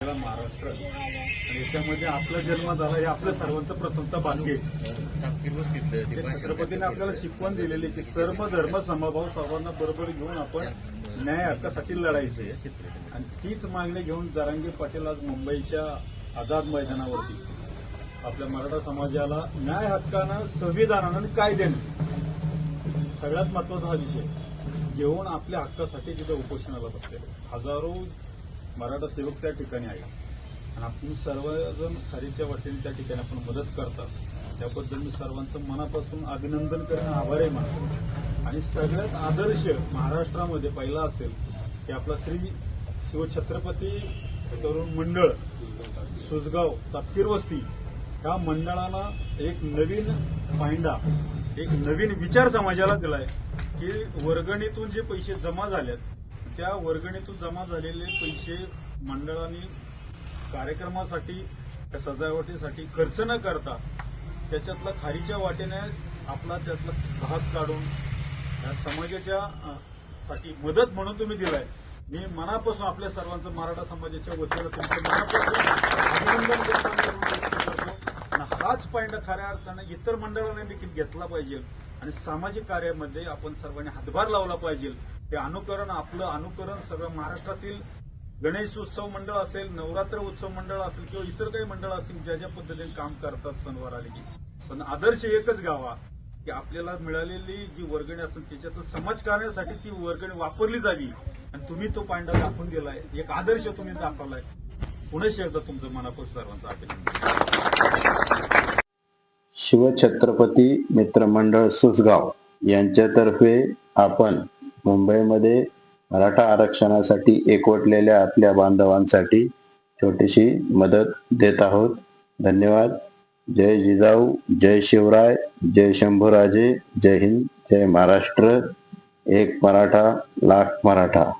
आपला महाराष्ट्र. याच्यामध्ये आपला जन्म झाला हे आपल्या सर्वांचं प्रथमता भाग्य छत्रपतीने आपल्याला शिकवण दिलेली की सर्व धर्म समभाव सर्वांना बरोबर घेऊन आपण न्याय हक्कासाठी लढायचे. आणि तीच मागणी घेऊन जरांगे पाटील आज मुंबईच्या आझाद मैदानावरती. आपल्या मराठा समाजाला न्याय हक्कानं संविधानानं कायद्यानं सगळ्यात महत्त्वाचा हा विषय. घेऊन आपल्या हक्कासाठी तिथे उपोषणाला बसले हजारो मराठा सेवक त्या ठिकाणी आहे. आणि आपण सर्वजण खरीच्या वाटेने त्या ठिकाणी आपण मदत करतात. त्याबद्दल मी सर्वांचं मनापासून अभिनंदन करणं आभारी मानतो. आणि सगळ्यात आदर्श महाराष्ट्रामध्ये पहिला असेल की आपला श्री शिवछत्रपती तरुण मंडळ सुजगाव तापकीरवस्ती ह्या मंडळाला एक नवीन पायंडा एक नवीन विचार समाजाला दिलाय की वर्गणीतून जे पैसे जमा झालेत त्या वर्गणीतून जमा झालेले पैसे मंडळाने कार्यक्रमासाठी त्या सजावटीसाठी खर्च न करता त्याच्यातला खारीच्या वाटेने आपला त्यातला भाग काढून या समाजाच्या साठी मदत म्हणून तुम्ही दिलाय. मी मनापासून आपल्या सर्वांचं मराठा समाजाच्या वतीनं तुमचं मनापासून अभिनंदन हाच पॉईंट खऱ्या अर्थानं इतर मंडळाने देखील घेतला पाहिजे. आणि सामाजिक कार्यामध्ये आपण सर्वांनी हातभार लावला पाहिजे. ते अनुकरण आपलं अनुकरण सगळं महाराष्ट्रातील गणेश उत्सव मंडळ असेल नवरात्र उत्सव मंडळ असेल किंवा इतर काही मंडळ असतील ज्या ज्या पद्धतीने काम करतात सणवार आले की. पण आदर्श एकच गावा की आपल्याला मिळालेली जी वर्गणी असेल त्याच्यात समाज ती वर्गणी वापरली जावी. आणि तुम्ही तो पांडा दाखवून दिलाय. एक आदर्श तुम्ही दाखवलाय. पुन्हा एकदा तुमचं मनापासून सर्वांचं अभिनंदन. शिवछत्रपती मित्रमंडळ सुसगाव यांच्यातर्फे आपण मुंबईमध्ये मराठा आरक्षणासाठी एकवटलेल्या आपल्या बांधवांसाठी छोटीशी मदत देत आहोत. धन्यवाद. जय जिजाऊ जय शिवराय जय शंभूराजे. जय हिंद जय महाराष्ट्र. एक मराठा लाख मराठा.